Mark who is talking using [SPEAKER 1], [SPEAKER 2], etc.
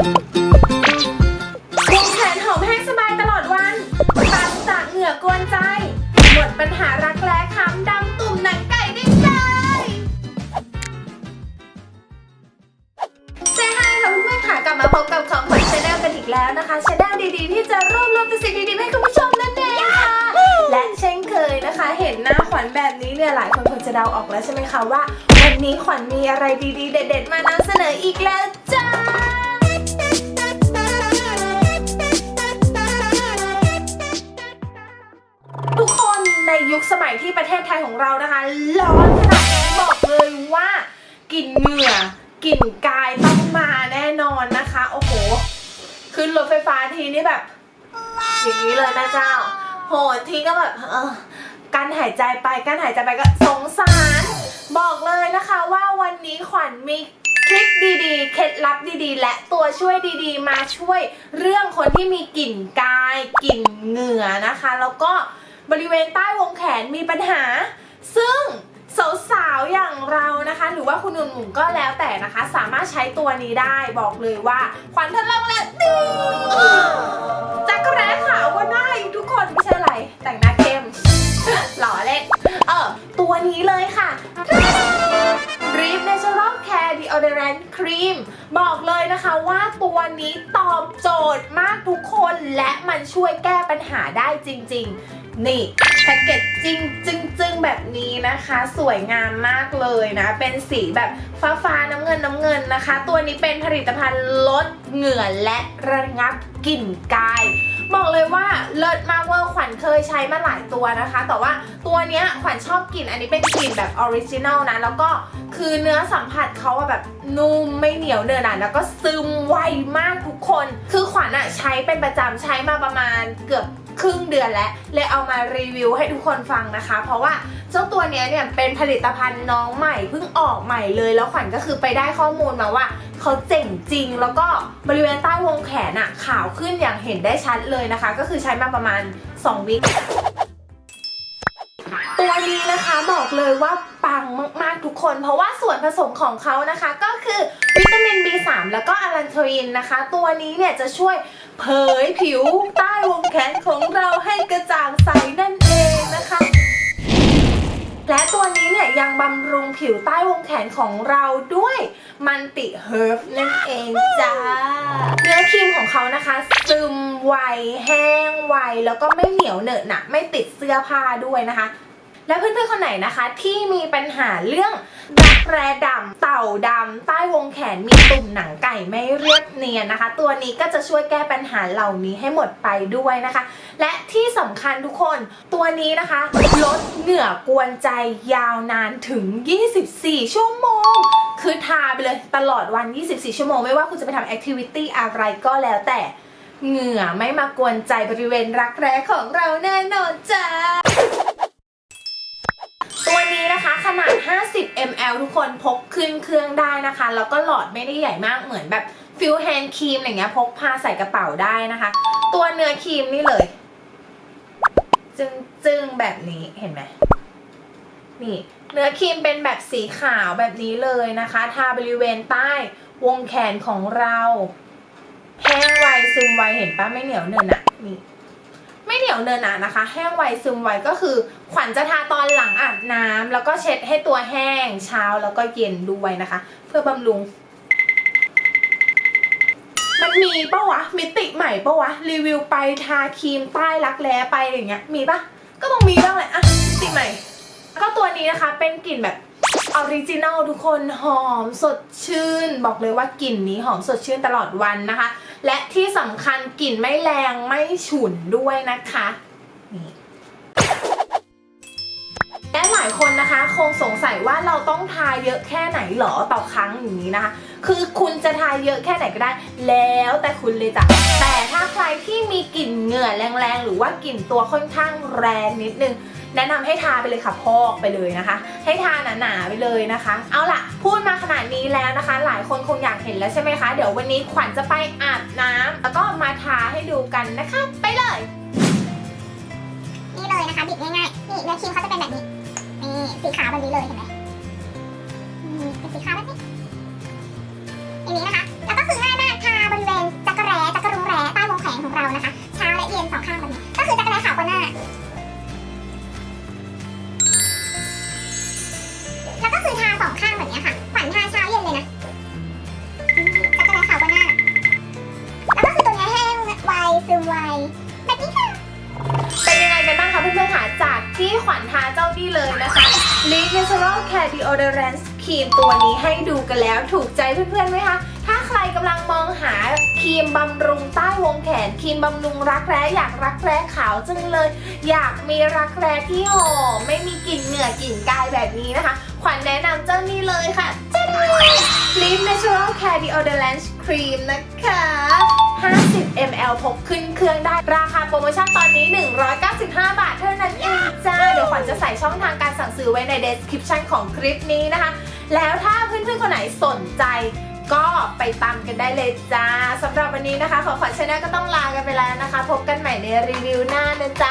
[SPEAKER 1] วงแขนหอมแห้งสบายตลอดวันปราศจากเหงื่อกวนใจ หมดปัญหารักแร้ค้ำดำตุ่มหนังไก่ได้เลยเซฮายค่ะเพื่อนๆค่ะกลับมาพบกับของขวัญชาแนลกันอีกแล้วนะคะชาแนลดีๆ ที่จะรวบรวมแต่สิ่งดีๆให้คุณผู้ชมนั่นเองค่ะและเช่นเคยนะคะ เห็นหน้าขวัญแบบนี้เนี่ยหลายคนคงจะเดาออกแล้วใช่ไหมคะว่า วันนี้ขวัญมีอะไรดีๆ เด็ด ๆ มานำเสนออีกแล้วจ้า ในยุคสมัยที่ประเทศไทยของเรานะคะร้อนขนาดนี้บอกเลยว่ากลิ่นเหงื่อกลิ่นกายต้องมาแน่นอนนะคะ โอ้โหขึ้นรถไฟฟ้าทีนี่แบบ อย่างนี้เลยนะเจ้า โหนทีก็แบบเออการหายใจไปการหายใจไปก็สงสาร บอกเลยนะคะว่าวันนี้ขวัญมีทริคดีๆ เคล็ดลับดีๆ และตัวช่วยดีๆ มาช่วยเรื่องคนที่มีกลิ่นกายกลิ่นเหงื่อนะคะ แล้วก็ บริเวณใต้วงแขนมีปัญหา ซึ่งสาวๆอย่างเรานะคะ หรือว่าคุณหนุ่มๆก็แล้วแต่นะคะ สามารถใช้ตัวนี้ได้บอกเลยว่าขวัญทดลองแล้วดีจักรแร้ขาวก็ได้ทุกคนไม่ใช่อะไรแต่งหน้าเข้มหล่อเล่นเออตัวนี้เลยค่ะ Deodorant Cream บอกเลยนะคะว่าตัวนี้ตอบโจทย์มากทุกคนและมันช่วยแก้ปัญหาได้จริง ๆ นี่แพ็กเกจจริงจึงจึงๆแบบนี้นะคะ สวยงามมากเลยนะ เป็นสีแบบฟ้าฟ้าๆน้ำเงินน้ำเงินนะคะ ตัวนี้เป็นผลิตภัณฑ์ลด เหงื่อและระงับกลิ่นกาย บอกเลยว่าเลิศมากเวอร์ขวัญเคยใช้มาหลายตัวนะคะ แต่ว่าตัวเนี้ยขวัญชอบกลิ่นอันนี้เป็นกลิ่นแบบออริจินัลนะ แล้วก็คือเนื้อสัมผัสเขาอะแบบนุ่มไม่เหนียวเนอหนะแล้วก็ซึมไวมากทุกคน คือขวัญอะใช้เป็นประจำใช้มาประมาณเกือบ ครึ่งเดือนแล้วเลยเอามารีวิวให้ทุกคนฟังนะคะ เพราะว่าเจ้าตัวนี้เนี่ยเป็นผลิตภัณฑ์น้องใหม่เพิ่งออกใหม่เลย แล้วขวัญก็คือไปได้ข้อมูลมาว่าเขาเจ๋งจริง แล้วก็บริเวณใต้วงแขนอะขาวขึ้นอย่างเห็นได้ชัดเลยนะคะ ก็คือใช้มาประมาณ2วิค นะคะบอกเลยว่าปังมากๆทุกคน เพราะว่าส่วนผสมของเขานะคะก็คือวิตามิน B3 แล้วก็อะลันโทอินนะคะ ตัวนี้เนี่ยจะช่วยเผยผิวใต้วงแขนของเราให้กระจ่างใสนั่นเองนะคะและตัวนี้เนี่ยยังบำรุงผิวใต้วงแขนของเราด้วยมันติเฮิร์บนั่นเองจ้า เนื้อครีมของเขานะคะ ซึมไว แห้งไว แล้วก็ไม่เหนียวเหนอะหนะไม่ติดเสื้อผ้าด้วยนะคะ และเพื่อนๆคนไหนนะคะ ที่มีปัญหาเรื่องรักแร้ดำเต่าดำใต้วงแขนมีตุ่มหนังไก่ไม่เรียบเนียนนะคะ ตัวนี้ก็จะช่วยแก้ปัญหาเหล่านี้ให้หมดไปด้วยนะคะ และที่สำคัญทุกคนตัวนี้นะคะลดเหงื่อกวนใจยาวนานถึง 24 ชั่วโมง คือทาไปเลยตลอดวัน 24 ชั่วโมง ไม่ว่าคุณจะไปทำแอคทิวิตี้อะไรก็แล้วแต่เหงื่อไม่มากวนใจบริเวณรักแร้ของเราแน่นอนจ้า 50 ml ทุกคนพกขึ้นเครื่องได้นะคะ แล้วก็หลอดไม่ได้ใหญ่มากเหมือนแบบฟิลแฮนด์ครีมอะไรเงี้ยพกพาใส่กระเป๋าได้นะคะ ตัวเนื้อครีมนี่เลย จึงจึงแบบนี้เห็นไหมนี่เนื้อครีมเป็นแบบสีขาวแบบนี้เลยนะคะ ทาบริเวณใต้วงแขนของเรา แห้งไวซึมไวเห็นปะไม่เหนียวเนินอะนี่ไม่ นียวเนินหนานะคะ แห้งไวซึมไวก็คือ ขวัญจะทาตอนหลังอาบน้ำแล้วก็เช็ดให้ตัวแห้งเช้าแล้วก็เย็นด้วยนะคะ เพื่อบำรุง มันมีปะวะมิติใหม่ปะวะรีวิวไปทาครีมใต้รักแร้ไปอย่างเงี้ย มีปะก็ต้องมีบ้างแหละอะมิติใหม่ ก็ตัวนี้นะคะเป็นกลิ่นแบบออริจินัลทุกคนหอมสดชื่น บอกเลยว่ากลิ่นนี้หอมสดชื่นตลอดวันนะคะ และที่สำคัญกลิ่นไม่แรงไม่ฉุนด้วยนะคะนี่และหลายคนนะคะ คงสงสัยว่าเราต้องทาเยอะแค่ไหนหรอต่อครั้งอย่างนี้นะคะ คือคุณจะทาเยอะแค่ไหนก็ได้ แล้วแต่คุณเลยจ้ะ ถ้าใครที่มีกลิ่นเหงื่อแรงๆ หรือว่ากลิ่นตัวค่อนข้างแรงนิดนึง แนะนำให้ทาไปเลยค่ะพอกไปเลยนะคะ ให้ทาหนาๆไปเลยนะคะ เอาล่ะ พูดมาขนาดนี้แล้วนะคะ หลายคนคงอยากเห็นแล้วใช่ไหมคะ เดี๋ยววันนี้ขวัญจะไปอาบน้ำแล้วก็มาทาให้ดูกันนะคะ ไปเลย
[SPEAKER 2] นี่เลยนะคะบิดง่ายๆนี่เนื้อครีมเขาจะเป็นแบบนี้นี่สีขาวแบบนี้เลยเห็นไหมอืมเป็นสีขาวแบบนี้อย่างนี้นะคะ เรานะคะเช้าและเย็นสองข้างแบบนี้ก็คือ
[SPEAKER 1] จะกระไรขาวกว่าหน้า แล้วก็คือทาสองข้างแบบ Natural Care Deodorant ครีมตัวนี้ให้ดูกันแล้วถูกใจเพื่อนๆไหมคะ ถ้าใครกำลังมองหาครีมบำรุงใต้วงแขน ครีมบำรุงรักแร้อยากรักแร้ขาวจังเลย อยากมีรักแร้ที่หอมไม่มีกลิ่นเหงื่อกลิ่นกายแบบนี้นะคะ ขวัญแนะนำเจ้านี่เลยค่ะเจ้า l e a Natural Care Deodorant ครีมนะคะ 50 ml พกขึ้นเครื่องได้ ราคาโปรโมชั่นตอนนี้ 195 บาทเท่านั้นเองจ้า เดี๋ยวขวัญจะใส่ช่องทางการสั่งซื้อไว้ใน description ของคลิปนี้นะคะ แล้วถ้าเพื่อนๆคนไหนสนใจก็ไปตามกันได้เลยจ้าสำหรับวันนี้นะคะ ขอขวัญชาแนลก็ต้องลากันไปแล้วนะคะ พบกันใหม่ในรีวิวหน้านะจ๊ะ